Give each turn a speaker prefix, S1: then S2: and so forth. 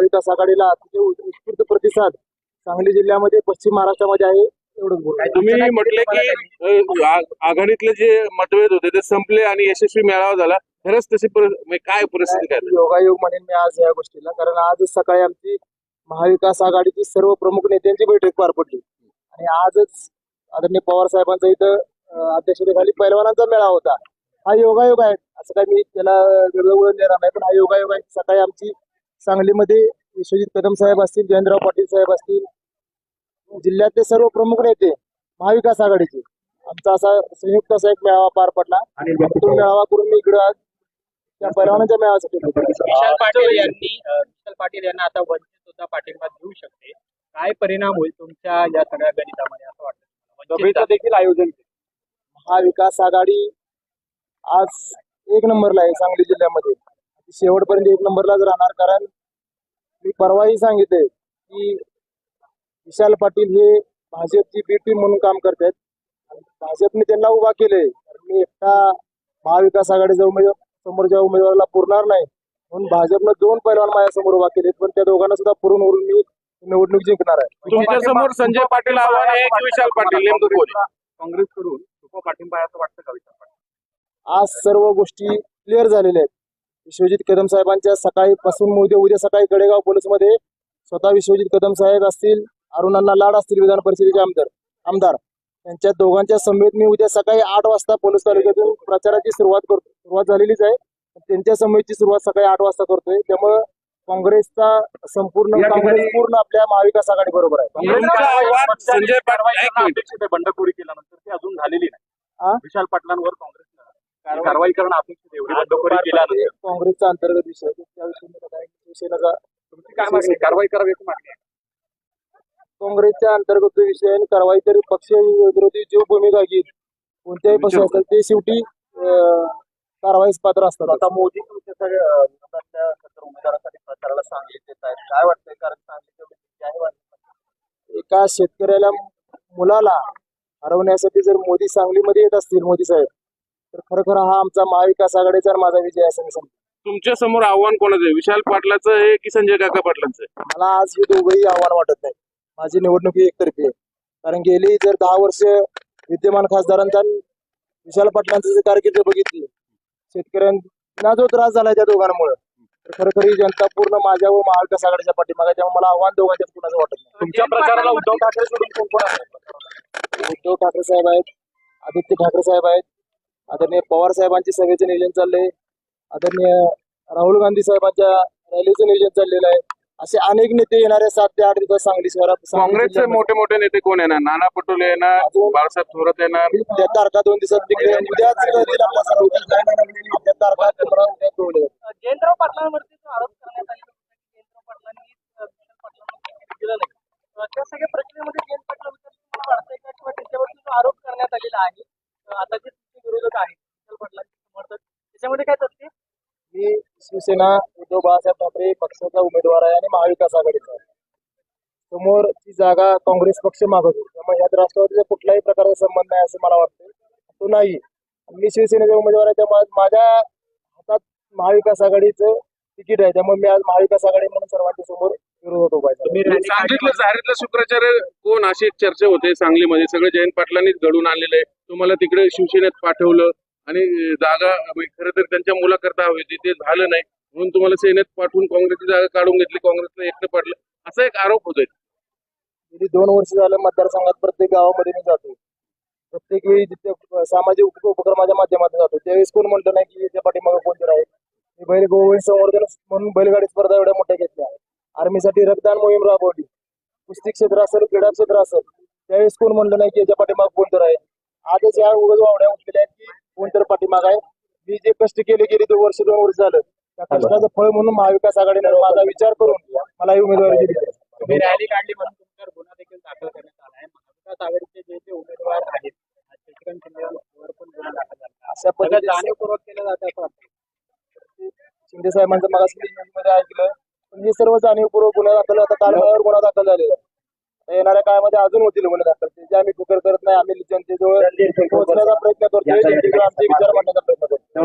S1: महाविकास आघाडीला अतिशय उत्स्फूर्त प्रतिसाद सांगली जिल्ह्यामध्ये पश्चिम महाराष्ट्रामध्ये आहे
S2: तुम्ही म्हटले की आघाडीतले जे मतभेद होते ते संपले आणि यशस्वी मेळावा झाला. खरंच तशी म्हणजे काय परिस्थिती काय?
S1: योगायोग म्हणेन मी आज या गोष्टीला कारण आजच सकाळी आमची महाविकास आघाडीची सर्व प्रमुख नेत्यांची बैठक पार पडली. आणि आजच आदरणीय पवार साहेबांचा इथं अध्यक्षतेखाली पैलवानांचा मेळावा होता. हा योगायोग आहे. असं काय मी त्याला वेगळं वळण देणार नाही पण हा योगायोग आहे. सकाळी आमची सांगलीमध्ये विश्वजित कदम साहेब असतील जयंतराव पाटील साहेब असतील जिल्ह्यातले सर्व प्रमुख नेते महाविकास आघाडीचे. आमचा असा संयुक्त असा एक मेळावा पार पडला. आणि तो मेळावा करून मी इकडं आज त्या पैलवानांच्या मेळाव्यासाठी.
S3: विशाल पाटील यांनी विशाल पाटील यांना आता वंचित सुद्धा पाठिंबा देऊ शकते. काय परिणाम होईल तुमच्या या सगळ्या गणितामध्ये असं वाटतं
S2: सभेचं देखील आयोजन केलं.
S1: महाविकास आघाडी आज एक नंबरला आहे सांगली जिल्ह्यामध्ये. शेवटपर्यंत एक नंबरलाच राहणार कारण मी परवाही सांगितले की विशाल पाटील हे भाजपची बी टीम म्हणून काम करतात आणि भाजपने त्यांना उभा केले मी एकटा महाविकास आघाडीचा उमेदवार समोरच्या उमेदवाराला पुरणार नाही. म्हणून भाजपनं दोन पैलवान माझ्यासमोर उभा केलेत पण त्या दोघांना सुद्धा पुरून उरून मी निवडणूक जिंकणार आहे.
S2: तुमच्यासमोर संजय पाटील आव्हान आहे की विशाल पाटील नेमकं कोण आहे?
S4: काँग्रेसकडून पाठिंबा असं वाटतं का विशाल पाटील?
S1: आज सर्व गोष्टी क्लिअर झालेल्या आहेत. विश्वजित कदम साहेबांच्या सकाळी पासून उद्या उद्या सकाळी गडेगाव पोलीसमध्ये स्वतः विश्वजित कदम साहेब असतील अरुणांना लाड असतील विधान परिषदेचे आमदार आमदार. त्यांच्या दोघांच्या समेत मी उद्या सकाळी आठ वाजता पोलीस तालुक्यातून प्रचाराची सुरुवात करतो सुरुवात झालेलीच आहे. त्यांच्या समेतची सुरुवात सकाळी आठ वाजता करतोय. त्यामुळं काँग्रेसचा संपूर्ण काँग्रेस पूर्ण आपल्या महाविकास आघाडी बरोबर आहे.
S4: बंडखोरी केल्यानंतर ती अजून झालेली? नाही. विशाल पाटलांवर काँग्रेसनं कारवाई करणं अपेक्षित. एवढी बंडखोरी
S1: काँग्रेसचा अंतर्गत विषय आहे. त्या विषयी शिवसेनेचा
S4: तुमची काय मागणी आहे? कारवाई करावी अशी मागणी आहे
S1: काँग्रेसच्या अंतर्गत जो विषय आहे आणि कारवाई तरी पक्ष विरोधी जो भूमिका घेईल कोणत्याही पक्ष असेल ते शेवटी अं, कारवाईस पात्र असतात
S4: आता मोदी तुमच्या सगळ्या अं, विरोधातल्या सत्तर उमेदवारांसाठी प्रचाराला सांगलीत येत आहेत काय वाटतंय कारण आहे वाटतं.
S1: एका शेतकऱ्याला मुलाला हरवण्यासाठी जर मोदी सांगलीमध्ये येत असतील मोदी साहेब तर खरोखर हा आमचा महाविकास आघाडीचा आणि माझा विजय असं मी समजतो
S2: तुमच्यासमोर आव्हान कोणाचं आहे? विशाल पाटलाचं आहे की संजय काका पाटलांचं आहे?
S1: मला आज हे दोघंही आव्हान वाटत नाही. माझी निवडणूक ही एकतर्फी आहे. कारण गेली जर दहा वर्ष विद्यमान खासदारांचा आणि विशाल पाटलांची जर कारकीर्द बघितली शेतकऱ्यांना जो त्रास झालाय त्या दोघांमुळे तर खरोखर ही जनता पूर्ण माझ्या व महाविकास आघाडीच्या पाठीमागे. त्यामुळे मला आव्हान दोघांच्या कुणाचं वाटत नाही.
S4: तुमच्या प्रचाराला उद्धव ठाकरे सोडून कोण कोण आहे?
S1: उद्धव ठाकरे साहेब आहेत आदित्य ठाकरे साहेब आहेत आदरणीय पवार साहेबांची सभेचं नियोजन चाललंय. आदरणीय राहुल गांधी साहेबांच्या रॅलीचं नियोजन चाललेलं आहे. असे अनेक नेते येणारे सात ते आठ दिवस सांगली शहरात
S2: काँग्रेसचे. मोठे मोठे नेते कोण येणार? नाना पटोले येणार बाळासाहेब थोरात येणार.
S1: त्या तारखा दोन दिवसात तिकडे उद्याच.
S3: जयंतराव पाटलांवरती आरोप करण्यात आले जयंतराव पाटलांनी दिलं नाही. त्या सगळ्या प्रक्रियेमध्ये जयंत का? किंवा त्याच्यावरती आरोप करण्यात आलेला आहे? आता जे तुमचे विरोधक आहेत विशाल पाटलांचे समर्थक त्याच्यामध्ये काय तथ्य
S1: मी शिवसेना उद्धव बाळासाहेब ठाकरे पक्षाचा उमेदवार आहे आणि महाविकास आघाडीचा आहे. समोर ती जागा काँग्रेस पक्ष मागत होती त्यामुळे यात राष्ट्रवादीचा कुठल्याही प्रकारचा संबंध नाही असं मला वाटतं तो नाही. मी शिवसेनेचा उमेदवार आहे त्यामुळे माझ्या हातात महाविकास आघाडीचं तिकीट आहे. त्यामुळे मी आज महाविकास आघाडी म्हणून सर्वांच्या समोर विरोधात उभा आहे.
S2: सांगितलं झारीतलं शुक्राचार्य कोण? अशी चर्चा होते सांगलीमध्ये. सगळे जयंत पाटलांनीच घडून आलेले तुम्हाला तिकडे शिवसेनेत पाठवलं. आणि जागा म्हणजे खरं तर त्यांच्या मुलाकरता हवी होती. ते झालं नाही. म्हणून तुम्हाला सेनेत पाठवून काँग्रेसची जागा काढून घेतली. काँग्रेसला एकटं पडलं. असा एक आरोप होतोय.
S1: गेली दोन वर्ष झालं मतदारसंघात प्रत्येक गावामध्ये मी जातो प्रत्येक वेळी जिथे सामाजिक उपक्रमाच्या माध्यमातून जातो त्यावेळेस कोण म्हणलं नाही की याच्या पाठीमागे कोणतं आहे? मी बैल गोवळी संवर्धन म्हणून बैलगाडी स्पर्धा एवढ्या मोठ्या घेतल्या आर्मीसाठी रक्तदान मोहीम राबवली. कुस्ती क्षेत्र असेल क्रीडा क्षेत्र असेल त्यावेळेस कोण म्हणलं नाही की याच्या पाठीमागे कोणतं आहे? आजच या उगाच वावड्या उठलेल्या आहेत की कोणतरी पाठीमाग आहे. मी जे कष्ट केले गेले दोन वर्ष दोन वर्ष झालं. त्या कष्टाचं फळ म्हणून महाविकास आघाडीने माझा विचार करून मला ही उमेदवारी दिली.
S3: तुम्ही रॅली काढली म्हणून तुमच्यावर गुन्हा देखील दाखल करण्यात आला आहे. महाविकास आघाडीचे जे जे उमेदवार आहेत.
S1: अशा
S3: जाणीवपूर्वक केलं जातं असं
S1: शिंदे साहेबांचं मध्ये ऐकलं पण हे सर्व जाणीवपूर्वक गुन्हा दाखल आता कालमावर गुन्हा दाखल झालेला. आहे. येणाऱ्या काळामध्ये अजून होतील गुन्हे दाखल त्याचे आम्ही फिकर करत नाही आम्ही जनतेजवळ पोहोचण्याचा प्रयत्न करतोय. जनतेजवळ आमचे विचार मांडण्याचा प्रयत्न करतो